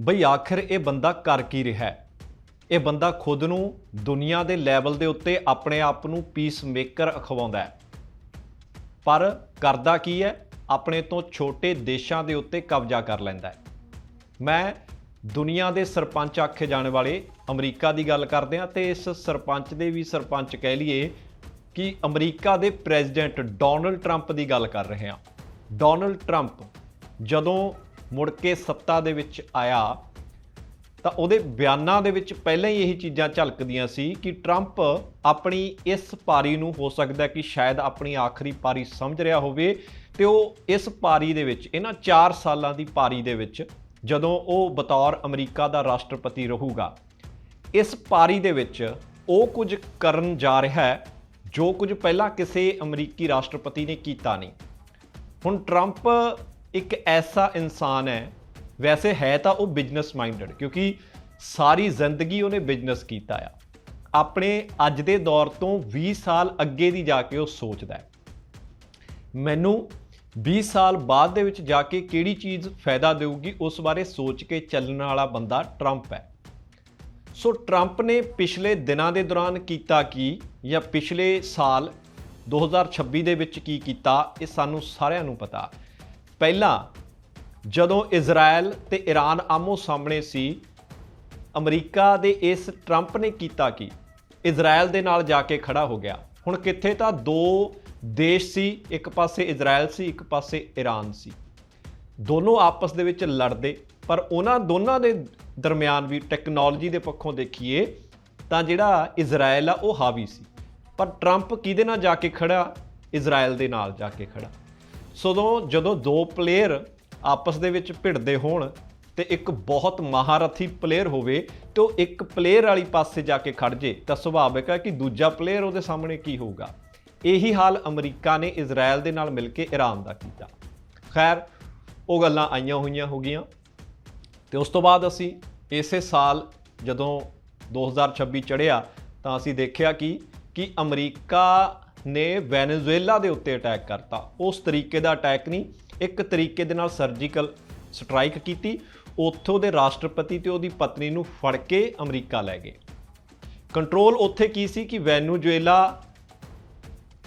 ਬਈ ਆਖਿਰ ਇਹ ਬੰਦਾ ਕਰ ਕੀ ਰਿਹਾ ਹੈ? ਇਹ ਬੰਦਾ ਖੁਦ ਨੂੰ ਦੁਨੀਆ ਦੇ ਲੈਵਲ ਦੇ ਉੱਤੇ ਆਪਣੇ ਆਪ ਨੂੰ ਪੀਸ ਮੇਕਰ ਅਖਵਾਉਂਦਾ ਹੈ। ਪਰ ਕਰਦਾ ਕੀ ਹੈ? ਆਪਣੇ ਤੋਂ ਛੋਟੇ ਦੇਸ਼ਾਂ ਦੇ ਉੱਤੇ ਕਬਜ਼ਾ ਕਰ ਲੈਂਦਾ ਹੈ। ਮੈਂ ਦੁਨੀਆ ਦੇ ਸਰਪੰਚ ਆਖੇ ਜਾਣ ਵਾਲੇ ਅਮਰੀਕਾ ਦੀ ਗੱਲ ਕਰਦੇ ਹਾਂ ਤੇ ਇਸ ਸਰਪੰਚ ਦੇ ਵੀ ਸਰਪੰਚ ਕਹਿ ਲਈਏ ਕਿ ਅਮਰੀਕਾ ਦੇ ਪ੍ਰੈਜ਼ੀਡੈਂਟ ਡੋਨਲਡ ਟਰੰਪ ਦੀ ਗੱਲ ਕਰ ਰਹੇ ਹਾਂ। ਡੋਨਲਡ ਟਰੰਪ ਜਦੋਂ ਮੁੜ ਕੇ ਸੱਤਾ ਦੇ ਵਿੱਚ ਆਇਆ, ਤਾਂ ਉਹਦੇ ਬਿਆਨਾਂ ਦੇ ਵਿੱਚ ਪਹਿਲਾਂ ਹੀ ਇਹੀ ਚੀਜ਼ਾਂ ਝਲਕਦੀਆਂ ਸੀ ਕਿ ਟਰੰਪ ਆਪਣੀ ਇਸ ਪਾਰੀ ਨੂੰ, ਹੋ ਸਕਦਾ ਕਿ ਸ਼ਾਇਦ ਆਪਣੀ ਆਖਰੀ ਪਾਰੀ ਸਮਝ ਰਿਹਾ ਹੋਵੇ ਤੇ ਉਹ ਇਸ ਪਾਰੀ ਦੇ ਵਿੱਚ, ਇਹਨਾਂ 4 ਸਾਲਾਂ ਦੀ ਪਾਰੀ ਦੇ ਵਿੱਚ, ਜਦੋਂ ਉਹ ਬਤੌਰ ਅਮਰੀਕਾ ਦਾ ਰਾਸ਼ਟਰਪਤੀ ਰਹੂਗਾ, ਇਸ ਪਾਰੀ ਦੇ ਵਿੱਚ ਉਹ ਕੁਝ ਕਰਨ ਜਾ ਰਿਹਾ ਹੈ ਜੋ ਕੁਝ ਪਹਿਲਾਂ ਕਿਸੇ ਅਮਰੀਕੀ ਰਾਸ਼ਟਰਪਤੀ ਨੇ ਕੀਤਾ ਨਹੀਂ। ਹੁਣ ਟਰੰਪ ਇੱਕ ਐਸਾ ਇਨਸਾਨ ਹੈ, ਵੈਸੇ ਹੈ ਤਾਂ ਉਹ ਬਿਜ਼ਨਸ ਮਾਈਂਡਡ ਕਿਉਂਕਿ ਸਾਰੀ ਜ਼ਿੰਦਗੀ ਉਹਨੇ ਬਿਜ਼ਨਸ ਕੀਤਾ ਆ। ਆਪਣੇ ਅੱਜ ਦੇ ਦੌਰ ਤੋਂ 20 ਸਾਲ ਅੱਗੇ ਦੀ ਜਾ ਕੇ ਉਹ ਸੋਚਦਾ ਹੈ। ਮੈਨੂੰ 20 ਸਾਲ ਬਾਅਦ ਦੇ ਵਿੱਚ ਜਾ ਕੇ ਕਿਹੜੀ ਚੀਜ਼ ਫਾਇਦਾ ਦੇਊਗੀ, ਉਸ ਬਾਰੇ ਸੋਚ ਕੇ ਚੱਲਣ ਵਾਲਾ ਬੰਦਾ ਟਰੰਪ ਹੈ। ਸੋ ਟਰੰਪ ਨੇ ਪਿਛਲੇ ਦਿਨਾਂ ਦੇ ਦੌਰਾਨ ਕੀਤਾ ਕੀ ਜਾਂ ਪਿਛਲੇ ਸਾਲ 2026 ਦੇ ਵਿੱਚ ਕੀ ਕੀਤਾ, ਇਹ ਸਾਨੂੰ ਸਾਰਿਆਂ ਨੂੰ ਪਤਾ। ਪਹਿਲਾਂ ਜਦੋਂ ਇਜ਼ਰਾਈਲ ਤੇ ਈਰਾਨ ਆਮੋ ਸਾਹਮਣੇ ਸੀ, ਅਮਰੀਕਾ ਦੇ ਇਸ ਟਰੰਪ ਨੇ ਕੀਤਾ ਕੀ? ਇਜ਼ਰਾਈਲ ਦੇ ਨਾਲ ਜਾ ਕੇ ਖੜਾ ਹੋ ਗਿਆ। ਹੁਣ ਕਿੱਥੇ ਤਾਂ ਦੋ ਦੇਸ਼ ਸੀ, ਇੱਕ ਪਾਸੇ ਇਜ਼ਰਾਈਲ ਸੀ, ਇੱਕ ਪਾਸੇ ਈਰਾਨ ਸੀ। ਦੋਨੋਂ ਆਪਸ ਦੇ ਵਿੱਚ ਲੜਦੇ, ਪਰ ਉਹਨਾਂ ਦੋਨਾਂ ਦੇ ਦਰਮਿਆਨ ਵੀ ਟੈਕਨੋਲੋਜੀ ਦੇ ਪੱਖੋਂ ਦੇਖੀਏ ਤਾਂ ਜਿਹੜਾ ਇਜ਼ਰਾਈਲ ਆ, ਉਹ ਹਾਵੀ ਸੀ। ਪਰ ਟਰੰਪ ਕਿਹਦੇ ਨਾਲ ਜਾ ਕੇ ਖੜਾ? ਇਜ਼ਰਾਈਲ ਦੇ ਨਾਲ ਜਾ ਕੇ ਖੜਾ। ਸਦੋਂ ਜਦੋਂ ਦੋ ਪਲੇਅਰ ਆਪਸ ਦੇ ਵਿੱਚ ਭਿੜਦੇ ਹੋਣ ਤੇ ਇੱਕ ਬਹੁਤ ਮਹਾਰਥੀ ਪਲੇਅਰ ਹੋਵੇ ਤੇ ਉਹ ਇੱਕ ਪਲੇਅਰ ਵਾਲੀ ਪਾਸੇ ਜਾ ਕੇ ਖੜ ਜੇ, ਤਾਂ ਸੁਭਾਵਿਕ ਹੈ ਕਿ ਦੂਜਾ ਪਲੇਅਰ ਉਹਦੇ ਸਾਹਮਣੇ ਕੀ ਹੋਊਗਾ? ਇਹੀ ਹਾਲ ਅਮਰੀਕਾ ਨੇ ਇਜ਼ਰਾਈਲ ਦੇ ਨਾਲ ਮਿਲ ਕੇ ਈਰਾਨ ਦਾ ਕੀਤਾ। ਖੈਰ, ਉਹ ਗੱਲਾਂ ਆਈਆਂ ਹੋਈਆਂ ਹੋ ਗਈਆਂ। ਤੇ ਉਸ ਤੋਂ ਬਾਅਦ ਅਸੀਂ ਇਸੇ ਸਾਲ ਜਦੋਂ 2026 ਚੜ੍ਹਿਆ, ਤਾਂ ਅਸੀਂ ਦੇਖਿਆ ਕਿ ਕਿ ਅਮਰੀਕਾ ਨੇ ਵੈਨੇਜ਼ੁਏਲਾ ਦੇ ਉੱਤੇ ਅਟੈਕ ਕਰਤਾ। ਉਸ ਤਰੀਕੇ ਦਾ ਅਟੈਕ ਨਹੀਂ, ਇੱਕ ਤਰੀਕੇ ਦੇ ਨਾਲ ਸਰਜੀਕਲ ਸਟ੍ਰਾਈਕ ਕੀਤੀ। ਉੱਥੋਂ ਦੇ ਰਾਸ਼ਟਰਪਤੀ ਤੇ ਉਹਦੀ ਪਤਨੀ ਨੂੰ ਫੜ ਕੇ ਅਮਰੀਕਾ ਲੈ ਗਏ। ਕੰਟਰੋਲ ਉੱਥੇ ਕੀ ਸੀ ਕਿ ਵੈਨੇਜ਼ੁਏਲਾ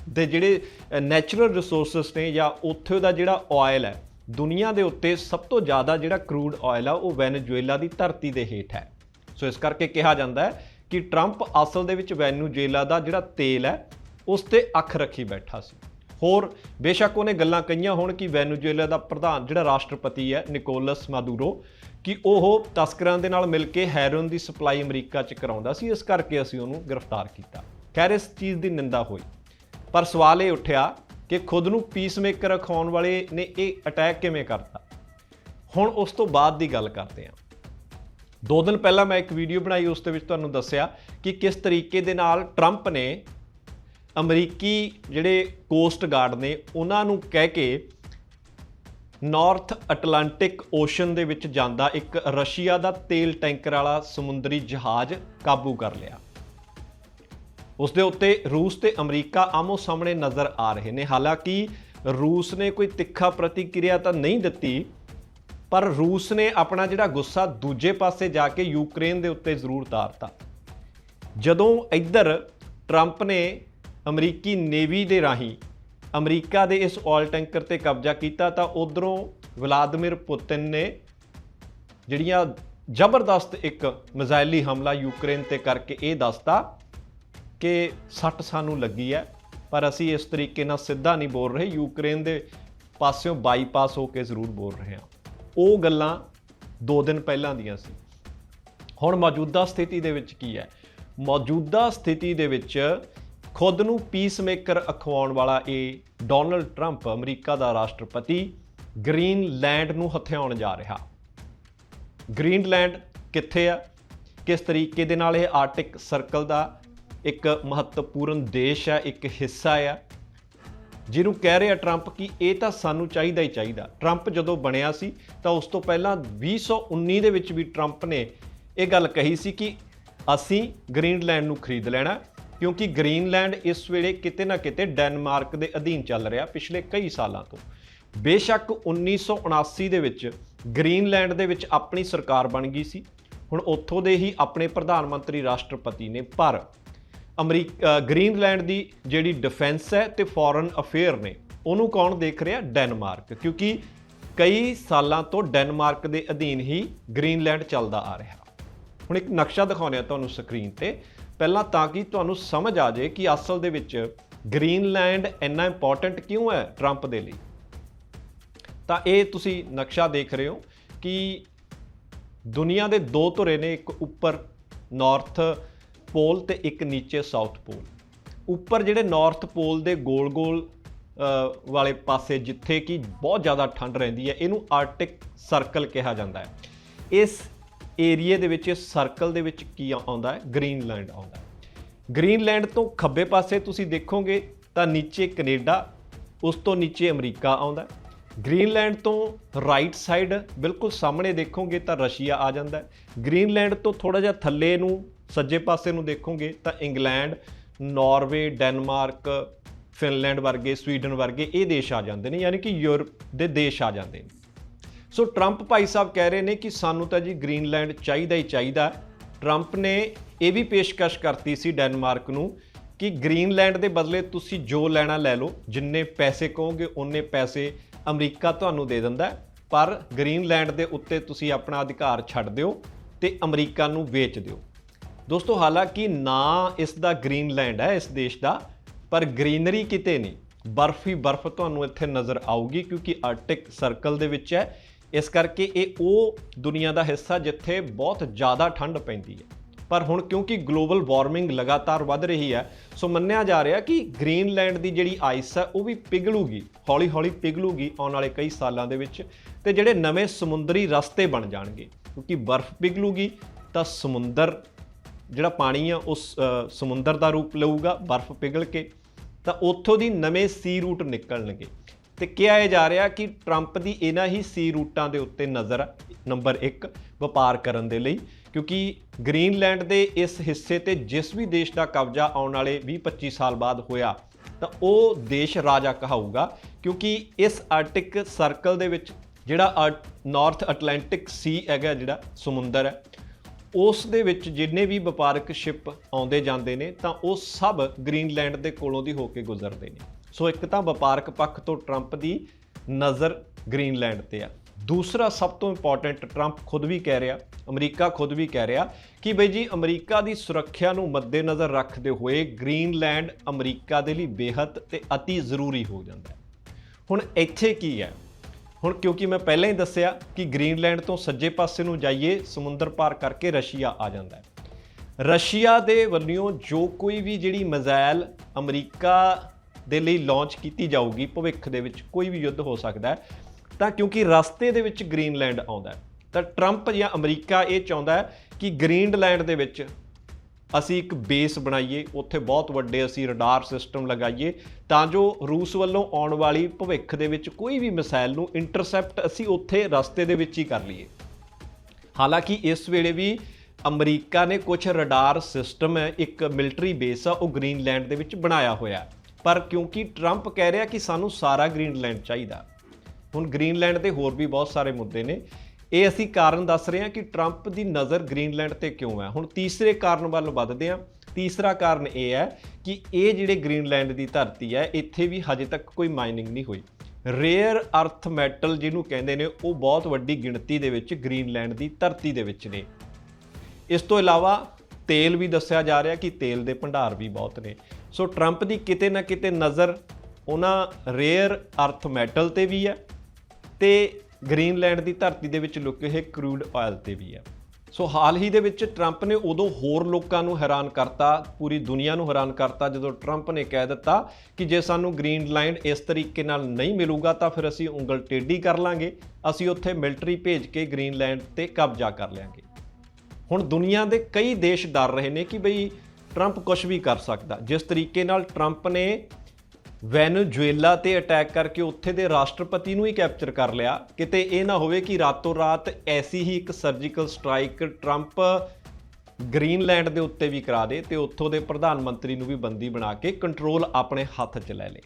ਦੇ ਜਿਹੜੇ ਨੈਚੁਰਲ ਰਿਸੋਰਸਸ ਨੇ ਜਾਂ ਉੱਥੇ ਦਾ ਜਿਹੜਾ ਆਇਲ ਹੈ, ਦੁਨੀਆ ਦੇ ਉੱਤੇ ਸਭ ਤੋਂ ਜ਼ਿਆਦਾ ਜਿਹੜਾ ਕਰੂਡ ਆਇਲ ਆ, ਉਹ ਵੈਨੇਜ਼ੁਏਲਾ ਦੀ ਧਰਤੀ ਦੇ ਹੇਠ ਹੈ। ਸੋ ਇਸ ਕਰਕੇ ਕਿਹਾ ਜਾਂਦਾ ਹੈ ਕਿ ਟਰੰਪ ਅਸਲ ਦੇ ਵਿੱਚ ਵੈਨੇਜ਼ੁਏਲਾ ਦਾ ਜਿਹੜਾ ਤੇਲ ਹੈ ਉਸ ਤੇ ਅੱਖ ਰੱਖੀ ਬੈਠਾ ਸੀ। ਹੋਰ, ਬੇਸ਼ੱਕ ਉਹਨੇ ਗੱਲਾਂ ਕਹੀਆਂ ਹੋਣ ਕਿ ਵੈਨੇਜ਼ੁਏਲਾ ਦਾ ਪ੍ਰਧਾਨ, ਜਿਹੜਾ ਰਾਸ਼ਟਰਪਤੀ ਹੈ, ਨਿਕੋਲਸ ਮਾਦੂਰੋ, ਕਿ ਉਹ ਤਸਕਰਾਂ ਦੇ ਨਾਲ ਮਿਲ ਕੇ ਹੈਰੋਇਨ ਦੀ ਸਪਲਾਈ ਅਮਰੀਕਾ 'ਚ ਕਰਾਉਂਦਾ ਸੀ, ਇਸ ਕਰਕੇ ਅਸੀਂ ਉਹਨੂੰ ਗ੍ਰਿਫਤਾਰ ਕੀਤਾ। ਖੈਰ, ਇਸ ਚੀਜ਼ ਦੀ ਨਿੰਦਾ ਹੋਈ। ਪਰ ਸਵਾਲ ਇਹ ਉੱਠਿਆ ਕਿ ਖੁਦ ਨੂੰ ਪੀਸਮੇਕਰ ਅਖਾਉਣ ਵਾਲੇ ਨੇ ਇਹ ਅਟੈਕ ਕਿਵੇਂ ਕਰਤਾ? ਹੁਣ ਉਸ ਤੋਂ ਬਾਅਦ ਦੀ ਗੱਲ ਕਰਦੇ ਹਾਂ। ਦੋ ਦਿਨ ਪਹਿਲਾਂ ਮੈਂ ਇੱਕ ਵੀਡੀਓ ਬਣਾਈ, ਉਸ ਦੇ ਵਿੱਚ ਤੁਹਾਨੂੰ ਦੱਸਿਆ ਕਿ ਕਿਸ ਤਰੀਕੇ ਦੇ ਨਾਲ ਟਰੰਪ ਨੇ ਅਮਰੀਕੀ ਜਿਹੜੇ ਕੋਸਟ ਗਾਰਡ ਨੇ, ਉਹਨਾਂ ਨੂੰ ਕਹਿ ਕੇ ਨਾਰਥ ਅਟਲਾਂਟਿਕ ਓਸ਼ਨ ਦੇ ਵਿੱਚ ਜਾਂਦਾ ਇੱਕ ਰਸ਼ੀਆ ਦਾ ਤੇਲ ਟੈਂਕਰ ਵਾਲਾ ਸਮੁੰਦਰੀ ਜਹਾਜ਼ ਕਾਬੂ ਕਰ ਲਿਆ। ਉਸ ਦੇ ਉੱਤੇ ਰੂਸ ਤੇ ਅਮਰੀਕਾ ਆਮੋ ਸਾਹਮਣੇ ਨਜ਼ਰ ਆ ਰਹੇ ਨੇ। ਹਾਲਾਂਕਿ ਰੂਸ ਨੇ ਕੋਈ ਤਿੱਖਾ ਪ੍ਰਤੀਕਿਰਿਆ ਤਾਂ ਨਹੀਂ ਦਿੱਤੀ, ਪਰ ਰੂਸ ਨੇ ਆਪਣਾ ਜਿਹੜਾ ਗੁੱਸਾ ਦੂਜੇ ਪਾਸੇ ਜਾ ਕੇ ਯੂਕਰੇਨ ਦੇ ਉੱਤੇ ਜ਼ਰੂਰ ਤਾਰਤਾ। ਜਦੋਂ ਇੱਧਰ ਟਰੰਪ ਨੇ ਅਮਰੀਕੀ ਨੇਵੀ ਦੇ ਰਾਹੀਂ ਅਮਰੀਕਾ ਦੇ ਇਸ ਆਇਲ ਟੈਂਕਰ ਤੇ ਕਬਜ਼ਾ ਕੀਤਾ ਤਾਂ ਉਧਰੋਂ ਵਲਾਦੀਮਿਰ ਪੁਤਿਨ ਨੇ ਜਿਹੜੀਆਂ ਜ਼ਬਰਦਸਤ ਇੱਕ ਮਿਜ਼ਾਈਲੀ ਹਮਲਾ ਯੂਕਰੇਨ ਤੇ ਕਰਕੇ ਇਹ ਦੱਸਤਾ ਕਿ ਸੱਟ ਸਾਨੂੰ ਲੱਗੀ ਹੈ, ਪਰ ਅਸੀਂ ਇਸ ਤਰੀਕੇ ਨਾਲ ਸਿੱਧਾ ਨਹੀਂ ਬੋਲ ਰਹੇ, ਯੂਕਰੇਨ ਦੇ ਪਾਸਿਓਂ ਬਾਈਪਾਸ ਹੋ ਕੇ ਜ਼ਰੂਰ ਬੋਲ ਰਹੇ ਹਾਂ। ਉਹ ਗੱਲਾਂ 2 ਦਿਨ ਪਹਿਲਾਂ ਦੀਆਂ ਸੀ। ਹੁਣ ਮੌਜੂਦਾ ਸਥਿਤੀ ਦੇ ਵਿੱਚ ਕੀ ਹੈ? ਮੌਜੂਦਾ ਸਥਿਤੀ ਦੇ ਵਿੱਚ ਖੁਦ ਨੂੰ ਪੀਸਮੇਕਰ ਅਖਵਾਉਣ ਵਾਲਾ ਇਹ ਡੋਨਲਡ ਟਰੰਪ ਅਮਰੀਕਾ ਦਾ ਰਾਸ਼ਟਰਪਤੀ ਗ੍ਰੀਨਲੈਂਡ ਨੂੰ ਹਥਿਆਉਣ ਜਾ ਰਿਹਾ। ਗ੍ਰੀਨਲੈਂਡ ਕਿੱਥੇ ਆ? ਕਿਸ ਤਰੀਕੇ ਦੇ ਨਾਲ ਇਹ ਆਰਟਿਕ ਸਰਕਲ ਦਾ ਇੱਕ ਮਹੱਤਵਪੂਰਨ ਦੇਸ਼ ਹੈ ਇੱਕ ਹਿੱਸਾ ਆ? ਜਿਹਨੂੰ ਕਹਿ ਰਿਹਾ ਟਰੰਪ ਕਿ ਇਹ ਤਾਂ ਸਾਨੂੰ ਚਾਹੀਦਾ ਹੀ ਚਾਹੀਦਾ। ਟਰੰਪ ਜਦੋਂ ਬਣਿਆ ਸੀ, ਤਾਂ ਉਸ ਤੋਂ ਪਹਿਲਾਂ 2019 ਦੇ ਵਿੱਚ ਵੀ ਟਰੰਪ ਨੇ ਇਹ ਗੱਲ ਕਹੀ ਸੀ ਕਿ ਅਸੀਂ ਗ੍ਰੀਨਲੈਂਡ ਨੂੰ ਖਰੀਦ ਲੈਣਾ ਕਿਉਂਕਿ ਗ੍ਰੀਨਲੈਂਡ ਇਸ ਵੇਲੇ ਕਿਤੇ ਨਾ ਕਿਤੇ ਡੈਨਮਾਰਕ ਦੇ ਅਧੀਨ ਚੱਲ ਰਿਹਾ ਪਿਛਲੇ ਕਈ ਸਾਲਾਂ ਤੋਂ। ਬੇਸ਼ੱਕ 1979 ਦੇ ਵਿੱਚ ਗ੍ਰੀਨਲੈਂਡ ਦੇ ਵਿੱਚ ਆਪਣੀ ਸਰਕਾਰ ਬਣ ਗਈ ਸੀ। ਹੁਣ ਉੱਥੋਂ ਦੇ ਹੀ ਆਪਣੇ ਪ੍ਰਧਾਨ ਮੰਤਰੀ ਰਾਸ਼ਟਰਪਤੀ ਨੇ ਪਰ ਅਮਰੀਕਾ ਗ੍ਰੀਨਲੈਂਡ ਦੀ ਜਿਹੜੀ ਡਿਫੈਂਸ ਹੈ ਤੇ ਫੋਰਨ ਅਫੇਅਰ ਨੇ, ਉਹਨੂੰ ਕੌਣ ਦੇਖ ਰਿਹਾ? ਡੈਨਮਾਰਕ। ਕਿਉਂਕਿ ਕਈ ਸਾਲਾਂ ਤੋਂ ਡੈਨਮਾਰਕ ਦੇ ਅਧੀਨ ਹੀ ਗ੍ਰੀਨਲੈਂਡ ਚੱਲਦਾ ਆ ਰਿਹਾ। ਹੁਣ ਇੱਕ ਨਕਸ਼ਾ ਦਿਖਾਉਂਦੇ ਆ ਤੁਹਾਨੂੰ ਸਕਰੀਨ ਤੇ। ਪਹਿਲਾਂ ਤਾਂ ਕਿ ਤੁਹਾਨੂੰ ਸਮਝ ਆ ਜਾਏ ਕਿ ਅਸਲ ਦੇ ਵਿੱਚ ਗ੍ਰੀਨਲੈਂਡ ਇੰਨਾ ਇੰਪੋਰਟੈਂਟ ਕਿਉਂ ਹੈ ਟਰੰਪ ਦੇ ਲਈ। ਤਾਂ ਇਹ ਤੁਸੀਂ ਨਕਸ਼ਾ ਦੇਖ ਰਹੇ ਹੋ ਕਿ ਦੁਨੀਆ ਦੇ ਦੋ ਧੁਰੇ ਨੇ, ਇੱਕ ਉੱਪਰ ਨਾਰਥ ਪੋਲ ਤੇ ਇੱਕ ਨੀਚੇ ਸਾਊਥ ਪੋਲ ਉੱਪਰ ਜਿਹੜੇ ਨਾਰਥ ਪੋਲ ਦੇ ਗੋਲ-ਗੋਲ ਵਾਲੇ ਪਾਸੇ ਜਿੱਥੇ ਕਿ ਬਹੁਤ ਜ਼ਿਆਦਾ ਠੰਡ ਰਹਿੰਦੀ ਹੈ, ਇਹਨੂੰ ਆਰਟਿਕ ਸਰਕਲ ਕਿਹਾ ਜਾਂਦਾ ਹੈ। ਇਸ ਏਰੀਏ ਦੇ ਵਿੱਚ, ਸਰਕਲ ਦੇ ਵਿੱਚ ਕੀ ਆਉਂਦਾ ਹੈ? ਗ੍ਰੀਨਲੈਂਡ ਆਉਂਦਾ ਹੈ। ਗ੍ਰੀਨਲੈਂਡ ਤੋਂ ਖੱਬੇ ਪਾਸੇ ਤੁਸੀਂ ਦੇਖੋਗੇ ਤਾਂ ਨੀਚੇ ਕੈਨੇਡਾ, ਉਸ ਤੋਂ ਨੀਚੇ ਅਮਰੀਕਾ ਆਉਂਦਾ ਹੈ। ਗ੍ਰੀਨਲੈਂਡ ਤੋਂ ਰਾਈਟ ਸਾਈਡ, ਬਿਲਕੁਲ ਸਾਹਮਣੇ ਦੇਖੋਗੇ ਤਾਂ ਰਸ਼ੀਆ ਆ ਜਾਂਦਾ ਹੈ। ਗ੍ਰੀਨਲੈਂਡ ਤੋਂ ਥੋੜਾ ਜਿਹਾ ਥੱਲੇ ਨੂੰ, ਸੱਜੇ ਪਾਸੇ ਨੂੰ ਦੇਖੋਗੇ ਤਾਂ ਇੰਗਲੈਂਡ, ਨਾਰਵੇ, ਡੈਨਮਾਰਕ, ਫਿਨਲੈਂਡ ਵਰਗੇ, ਸਵੀਡਨ ਵਰਗੇ ਇਹ ਦੇਸ਼ ਆ ਜਾਂਦੇ ਨੇ, ਯਾਨੀ ਕਿ ਯੂਰਪ ਦੇ ਦੇਸ਼ ਆ ਜਾਂਦੇ ਨੇ। ਸੋ ਟਰੰਪ ਭਾਈ ਸਾਹਿਬ ਕਹਿ ਰਹੇ ਨੇ ਕਿ ਸਾਨੂੰ ਤਾਂ ਜੀ ਗ੍ਰੀਨਲੈਂਡ ਚਾਹੀਦਾ ਹੀ ਚਾਹੀਦਾ। ਟਰੰਪ ਨੇ ਇਹ ਵੀ ਪੇਸ਼ਕਸ਼ ਕਰਤੀ ਸੀ ਡੈਨਮਾਰਕ ਨੂੰ ਕਿ ਗ੍ਰੀਨਲੈਂਡ ਦੇ ਬਦਲੇ ਤੁਸੀਂ ਜੋ ਲੈਣਾ ਲੈ ਲਓ ਜਿੰਨੇ ਪੈਸੇ ਕਹੋਗੇ ਉਨੇ ਪੈਸੇ ਅਮਰੀਕਾ ਤੁਹਾਨੂੰ ਦੇ ਦਿੰਦਾ ਹੈ, ਪਰ ਗ੍ਰੀਨਲੈਂਡ ਦੇ ਉੱਤੇ ਤੁਸੀਂ ਆਪਣਾ ਅਧਿਕਾਰ ਛੱਡ ਦਿਓ ਤੇ ਅਮਰੀਕਾ ਨੂੰ ਵੇਚ ਦਿਓ। ਦੋਸਤੋ ਹਾਲਾਂਕਿ ਨਾ ਇਸ ਦਾ ਗ੍ਰੀਨਲੈਂਡ ਹੈ ਇਸ ਦੇਸ਼ ਦਾ ਪਰ ਗ੍ਰੀਨਰੀ ਕਿਤੇ ਨਹੀਂ। ਬਰਫ਼ ਹੀ ਬਰਫ਼ ਤੁਹਾਨੂੰ ਇੱਥੇ ਨਜ਼ਰ ਆਊਗੀ ਕਿਉਂਕਿ ਆਰਟਿਕ ਸਰਕਲ ਦੇ ਵਿੱਚ ਹੈ। ਇਸ ਕਰਕੇ ਇਹ ਉਹ ਦੁਨੀਆ ਦਾ ਹਿੱਸਾ ਜਿੱਥੇ ਬਹੁਤ ਜ਼ਿਆਦਾ ਠੰਡ ਪੈਂਦੀ ਹੈ। ਪਰ ਹੁਣ ਕਿਉਂਕਿ ਗਲੋਬਲ ਵਾਰਮਿੰਗ ਲਗਾਤਾਰ ਵੱਧ ਰਹੀ ਹੈ ਸੋ ਮੰਨਿਆ ਜਾ ਰਿਹਾ ਕਿ ਗ੍ਰੀਨਲੈਂਡ ਦੀ ਜਿਹੜੀ ਆਈਸ ਹੈ ਉਹ ਵੀ ਪਿਘਲੂਗੀ ਹੌਲੀ-ਹੌਲੀ ਪਿਘਲੂਗੀ ਆਉਣ ਵਾਲੇ ਕਈ ਸਾਲਾਂ ਦੇ ਵਿੱਚ ਤੇ ਜਿਹੜੇ ਨਵੇਂ ਸਮੁੰਦਰੀ ਰਸਤੇ ਬਣ ਜਾਣਗੇ। ਕਿਉਂਕਿ ਬਰਫ਼ ਪਿਘਲੂਗੀ ਤਾਂ ਸਮੁੰਦਰ ਜਿਹੜਾ ਪਾਣੀ ਆ ਉਸ ਅ, ਸਮੁੰਦਰ ਦਾ ਰੂਪ ਲਊਗਾ ਬਰਫ਼ ਪਿਘਲ ਕੇ ਤਾਂ ਉੱਥੋਂ ਦੀ ਨਵੇਂ ਸੀ ਰੂਟ ਨਿਕਲਣਗੇ। ਤੇ ਕਿਹਾ ਇਹ ਜਾ ਰਿਹਾ ਕਿ ਟਰੰਪ ਦੀ ਇਹਨਾਂ ਹੀ ਸੀ ਰੂਟਾਂ ਦੇ ਉੱਤੇ ਨਜ਼ਰ ਨੰਬਰ 1 ਵਪਾਰ ਕਰਨ ਦੇ ਲਈ, ਕਿਉਂਕਿ ਗ੍ਰੀਨਲੈਂਡ ਦੇ ਇਸ ਹਿੱਸੇ ਤੇ ਜਿਸ ਵੀ ਦੇਸ਼ ਦਾ ਕਬਜ਼ਾ ਆਉਣ ਵਾਲੇ 20-25 ਸਾਲ ਬਾਅਦ ਹੋਇਆ, ਤਾਂ ਉਹ ਦੇਸ਼ ਰਾਜਾ ਕਹਾਊਗਾ, ਕਿਉਂਕਿ ਇਸ ਆਰਟਿਕ ਸਰਕਲ ਦੇ ਵਿੱਚ ਜਿਹੜਾ ਨਾਰਥ ਅਟਲਾਂਟਿਕ ਸੀ ਹੈਗਾ, ਜਿਹੜਾ ਸਮੁੰਦਰ ਹੈ, ਉਸ ਦੇ ਵਿੱਚ ਜਿੰਨੇ ਵੀ ਵਪਾਰਕ ਸ਼ਿਪ ਆਉਂਦੇ ਜਾਂਦੇ ਨੇ, ਤਾਂ ਉਹ ਸਭ ਗ੍ਰੀਨਲੈਂਡ ਦੇ ਕੋਲੋਂ ਦੀ ਹੋ ਕੇ ਗੁਜ਼ਰਦੇ ਨੇ। ਸੋ ਇੱਕ ਤਾਂ ਵਪਾਰਕ ਪੱਖ ਤੋਂ ਟਰੰਪ ਦੀ ਨਜ਼ਰ ਗ੍ਰੀਨਲੈਂਡ ਤੇ ਆ। ਦੂਸਰਾ ਸਭ ਤੋਂ ਇੰਪੋਰਟੈਂਟ ਟਰੰਪ ਖੁਦ ਵੀ ਕਹਿ ਰਿਹਾ, ਅਮਰੀਕਾ ਖੁਦ ਵੀ ਕਹਿ ਰਿਹਾ ਕਿ ਬਈ ਜੀ ਅਮਰੀਕਾ ਦੀ ਸੁਰੱਖਿਆ ਨੂੰ ਮੱਦੇਨਜ਼ਰ ਰੱਖਦੇ ਹੋਏ ਗ੍ਰੀਨਲੈਂਡ ਅਮਰੀਕਾ ਦੇ ਲਈ ਬੇਹੱਦ ਤੇ ਅਤੀ ਜ਼ਰੂਰੀ ਹੋ ਜਾਂਦਾ ਹੁਣ ਇੱਥੇ ਕੀ ਹੈ? ਹੁਣ ਕਿਉਂਕਿ ਮੈਂ ਪਹਿਲਾਂ ਹੀ ਦੱਸਿਆ ਕਿ ਗ੍ਰੀਨਲੈਂਡ ਤੋਂ ਸੱਜੇ ਪਾਸੇ ਨੂੰ ਜਾਈਏ, ਸਮੁੰਦਰ ਪਾਰ ਕਰਕੇ ਰਸ਼ੀਆ ਆ ਜਾਂਦਾ ਹੈ। ਰਸ਼ੀਆ ਦੇ ਵੱਲੋਂ ਜੋ ਕੋਈ ਵੀ ਜਿਹੜੀ ਮਿਜ਼ਾਈਲ ਅਮਰੀਕਾ ਦੇ ਲਈ ਲਾਂਚ ਕੀਤੀ ਜਾਊਗੀ, ਭਵਿੱਖ ਦੇ ਵਿੱਚ ਕੋਈ ਵੀ ਯੁੱਧ ਹੋ ਸਕਦਾ ਹੈ, ਤਾਂ ਕਿਉਂਕਿ ਰਸਤੇ ਦੇ ਵਿੱਚ ਗ੍ਰੀਨਲੈਂਡ ਆਉਂਦਾ ਤਾਂ ਟਰੰਪ ਜਾਂ ਅਮਰੀਕਾ ਇਹ ਚਾਹੁੰਦਾ ਹੈ ਕਿ ਗ੍ਰੀਨਲੈਂਡ ਦੇ ਵਿੱਚ ਅਸੀਂ ਇੱਕ ਬੇਸ ਬਣਾਈਏ, ਉੱਥੇ ਬਹੁਤ ਵੱਡੇ ਅਸੀਂ ਰਡਾਰ ਸਿਸਟਮ ਲਗਾਈਏ, ਤਾਂ ਜੋ ਰੂਸ ਵੱਲੋਂ ਆਉਣ ਵਾਲੀ ਭਵਿੱਖ ਦੇ ਵਿੱਚ ਕੋਈ ਵੀ ਮਿਸਾਈਲ ਨੂੰ ਇੰਟਰਸੈਪਟ ਅਸੀਂ ਉੱਥੇ ਰਸਤੇ ਦੇ ਵਿੱਚ ਹੀ ਕਰ ਲਈਏ। ਹਾਲਾਂਕਿ ਇਸ ਵੇਲੇ ਵੀ ਅਮਰੀਕਾ ਨੇ ਕੁਝ ਰਡਾਰ ਸਿਸਟਮ ਹੈ, ਇੱਕ ਮਿਲਟਰੀ ਬੇਸ ਆ, ਉਹ ਗ੍ਰੀਨਲੈਂਡ ਦੇ ਵਿੱਚ ਬਣਾਇਆ ਹੋਇਆ ਪਰ ਕਿਉਂਕਿ ਟਰੰਪ ਕਹਿ ਰਿਹਾ ਕਿ ਸਾਨੂੰ ਸਾਰਾ ਗ੍ਰੀਨਲੈਂਡ ਚਾਹੀਦਾ। ਹੁਣ ਗ੍ਰੀਨਲੈਂਡ ਦੇ ਹੋਰ ਵੀ ਬਹੁਤ ਸਾਰੇ ਮੁੱਦੇ ਨੇ। ਇਹ ਅਸੀਂ ਕਾਰਨ ਦੱਸ ਰਹੇ ਹਾਂ ਕਿ ਟਰੰਪ ਦੀ ਨਜ਼ਰ ਗ੍ਰੀਨਲੈਂਡ ਤੇ ਕਿਉਂ ਹੈ। ਹੁਣ ਤੀਸਰੇ ਕਾਰਨ ਵੱਲ ਵੱਧਦੇ ਹਾਂ। ਤੀਸਰਾ ਕਾਰਨ ਇਹ ਹੈ ਕਿ ਇਹ ਜਿਹੜੇ ਗ੍ਰੀਨਲੈਂਡ ਦੀ ਧਰਤੀ ਹੈ, ਇੱਥੇ ਵੀ ਹਜੇ ਤੱਕ ਕੋਈ ਮਾਈਨਿੰਗ ਨਹੀਂ ਹੋਈ। ਰੇਅਰ ਅਰਥ ਮੈਟਲ ਜਿਹਨੂੰ ਕਹਿੰਦੇ ਨੇ, ਉਹ ਬਹੁਤ ਵੱਡੀ ਗਿਣਤੀ ਦੇ ਵਿੱਚ ਗ੍ਰੀਨਲੈਂਡ ਦੀ ਧਰਤੀ ਦੇ ਵਿੱਚ ਨੇ। ਇਸ ਤੋਂ ਇਲਾਵਾ ਤੇਲ ਵੀ ਦੱਸਿਆ ਜਾ ਰਿਹਾ ਕਿ ਤੇਲ ਦੇ ਭੰਡਾਰ ਵੀ ਬਹੁਤ ਨੇ। ਸੋ ਟਰੰਪ ਦੀ ਕਿਤੇ ਨਾ ਕਿਤੇ ਨਜ਼ਰ ਉਹਨਾਂ ਰੇਅਰ ਅਰਥ ਮੈਟਲ ਤੇ ਵੀ ਹੈ ਤੇ ਗ੍ਰੀਨਲੈਂਡ ਦੀ ਧਰਤੀ ਦੇ ਵਿੱਚ ਲੁਕੇ ਹੋਏ ਕਰੂਡ ਆਇਲ ਤੇ ਵੀ ਹੈ। ਸੋ ਹਾਲ ਹੀ ਦੇ ਵਿੱਚ ਟਰੰਪ ਨੇ ਉਦੋਂ ਹੋਰ ਲੋਕਾਂ ਨੂੰ ਹੈਰਾਨ ਕਰਤਾ, ਪੂਰੀ ਦੁਨੀਆ ਨੂੰ ਹੈਰਾਨ ਕਰਤਾ ਜਦੋਂ ਟਰੰਪ ਨੇ ਕਹਿ ਦਿੱਤਾ ਕਿ ਜੇ ਸਾਨੂੰ ਗ੍ਰੀਨਲੈਂਡ ਇਸ ਤਰੀਕੇ ਨਾਲ ਨਹੀਂ ਮਿਲੂਗਾ ਤਾਂ ਫਿਰ ਅਸੀਂ ਉਂਗਲ ਟੇਢੀ ਕਰ ਲਾਂਗੇ, ਅਸੀਂ ਉੱਥੇ ਮਿਲਟਰੀ ਭੇਜ ਕੇ ਗ੍ਰੀਨਲੈਂਡ ਤੇ ਕਬਜ਼ਾ ਕਰ ਲਿਆਂਗੇ। ਹੁਣ ਦੁਨੀਆ ਦੇ ਕਈ ਦੇਸ਼ ਡਰ ਰਹੇ ਨੇ ਕਿ ਬਈ ਟਰੰਪ ਕੁਝ ਵੀ ਕਰ ਸਕਦਾ। ਜਿਸ ਤਰੀਕੇ ਨਾਲ ਟਰੰਪ ਨੇ ਵੈਨੇਜ਼ੁਏਲਾ ਤੇ ਅਟੈਕ ਕਰਕੇ ਉੱਥੇ ਦੇ ਰਾਸ਼ਟਰਪਤੀ ਨੂੰ ਹੀ ਕੈਪਚਰ ਕਰ ਲਿਆ। ਕਿਤੇ ਇਹ ਨਾ ਹੋਵੇ ਕਿ ਰਾਤੋਂ ਰਾਤ ਐਸੀ ਹੀ ਇੱਕ ਸਰਜੀਕਲ ਸਟ੍ਰਾਈਕ ਟਰੰਪ ਗ੍ਰੀਨਲੈਂਡ ਦੇ ਉੱਤੇ ਵੀ ਕਰਾ ਦੇ ਤੇ ਉੱਥੋਂ ਦੇ ਪ੍ਰਧਾਨ ਮੰਤਰੀ ਨੂੰ ਵੀ ਬੰਦੀ ਬਣਾ ਕੇ ਕੰਟਰੋਲ ਆਪਣੇ ਹੱਥ 'ਚ ਲੈ ਲੇ।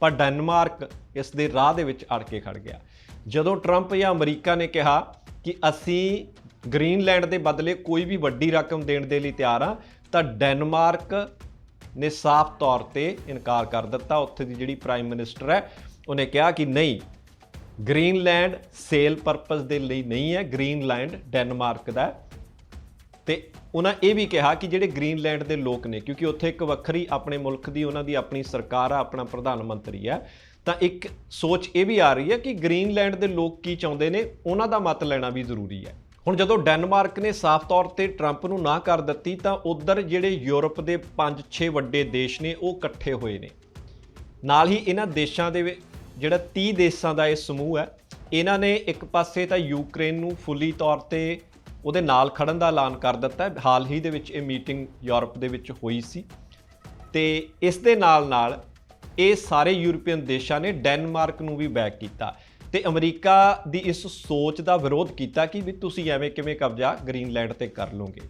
ਪਰ ਡੈਨਮਾਰਕ ਇਸ ਦੇ ਰਾਹ ਦੇ ਵਿੱਚ ਅੜ ਕੇ ਖੜ ਗਿਆ। ਜਦੋਂ ਟਰੰਪ ਜਾਂ ਅਮਰੀਕਾ ਨੇ ਕਿਹਾ ਕਿ ਅਸੀਂ ਗ੍ਰੀਨਲੈਂਡ ਦੇ ਬਦਲੇ ਕੋਈ ਵੀ ਵੱਡੀ ਰਕਮ ਦੇਣ ਦੇ ਲਈ ਤਿਆਰ ਆ ਤਾਂ ਡੈਨਮਾਰਕ ਨੇ ਸਾਫ਼ ਤੌਰ ਤੇ ਇਨਕਾਰ ਕਰ ਦਿੱਤਾ। ਉੱਥੇ ਦੀ ਜਿਹੜੀ ਪ੍ਰਾਈਮ ਮਿਨਿਸਟਰ ਹੈ, ਉਹਨੇ ਕਿਹਾ ਕਿ ਨਹੀਂ, ਗ੍ਰੀਨਲੈਂਡ ਸੇਲ ਪਰਪਸ ਦੇ ਲਈ ਨਹੀਂ ਹੈ, ਗ੍ਰੀਨਲੈਂਡ ਡੈਨਮਾਰਕ ਦਾ ਹੈ। ਤੇ ਉਹਨਾਂ ਇਹ ਵੀ ਕਿਹਾ ਕਿ ਜਿਹੜੇ ਗ੍ਰੀਨਲੈਂਡ ਦੇ ਲੋਕ ਨੇ, ਕਿਉਂਕਿ ਉੱਥੇ ਇੱਕ ਵੱਖਰੀ ਆਪਣੇ ਮੁਲਕ ਦੀ, ਉਹਨਾਂ ਦੀ ਆਪਣੀ ਸਰਕਾਰ ਆ, ਆਪਣਾ ਪ੍ਰਧਾਨ ਮੰਤਰੀ ਹੈ, ਤਾਂ ਇੱਕ ਸੋਚ ਇਹ ਵੀ ਆ ਰਹੀ ਹੈ ਕਿ ਗ੍ਰੀਨਲੈਂਡ ਦੇ ਲੋਕ ਕੀ ਚਾਹੁੰਦੇ ਨੇ, ਉਹਨਾਂ ਦਾ ਮਤ ਲੈਣਾ ਵੀ ਜ਼ਰੂਰੀ ਹੈ। ਹੁਣ ਜਦੋਂ ਡੈਨਮਾਰਕ ਨੇ ਸਾਫ਼ ਤੌਰ ਤੇ ਟਰੰਪ ਨੂੰ ਨਾ ਕਰ ਦਿੱਤੀ ਤਾਂ ਉਧਰ ਜਿਹੜੇ ਯੂਰਪ ਦੇ 5-6 ਵੱਡੇ ਦੇਸ਼ ਨੇ ਉਹ ਇਕੱਠੇ ਹੋਏ ਨੇ। ਨਾਲ ਹੀ ਇਹਨਾਂ ਦੇਸ਼ਾਂ ਦੇ ਵਿੱਚ ਜਿਹੜਾ 30 ਦੇਸ਼ਾਂ ਦਾ ਇਹ ਸਮੂਹ ਹੈ, ਇਹਨਾਂ ਨੇ ਇੱਕ ਪਾਸੇ ਤਾਂ ਯੂਕਰੇਨ ਨੂੰ ਫੁੱਲੀ ਤੌਰ ਤੇ ਉਹਦੇ ਨਾਲ ਖੜਨ ਦਾ ਐਲਾਨ ਕਰ ਦਿੱਤਾ ਹੈ। ਹਾਲ ਹੀ ਦੇ ਵਿੱਚ ਇਹ ਮੀਟਿੰਗ ਯੂਰਪ ਦੇ ਵਿੱਚ ਹੋਈ ਸੀ। ਤੇ ਇਸ ਦੇ ਨਾਲ ਨਾਲ ਇਹ ਸਾਰੇ ਯੂਰਪੀਅਨ ਦੇਸ਼ਾਂ ਨੇ ਡੈਨਮਾਰਕ ਨੂੰ ਵੀ ਬੈਕ ਕੀਤਾ। ਤੇ ਅਮਰੀਕਾ ਦੀ ਇਸ ਸੋਚ ਦਾ ਵਿਰੋਧ ਕੀਤਾ ਕਿ ਵੀ ਤੁਸੀਂ ਐਵੇਂ ਕਿਵੇਂ ਕਬਜ਼ਾ ਗ੍ਰੀਨਲੈਂਡ ਤੇ ਕਰ ਲਓਗੇ।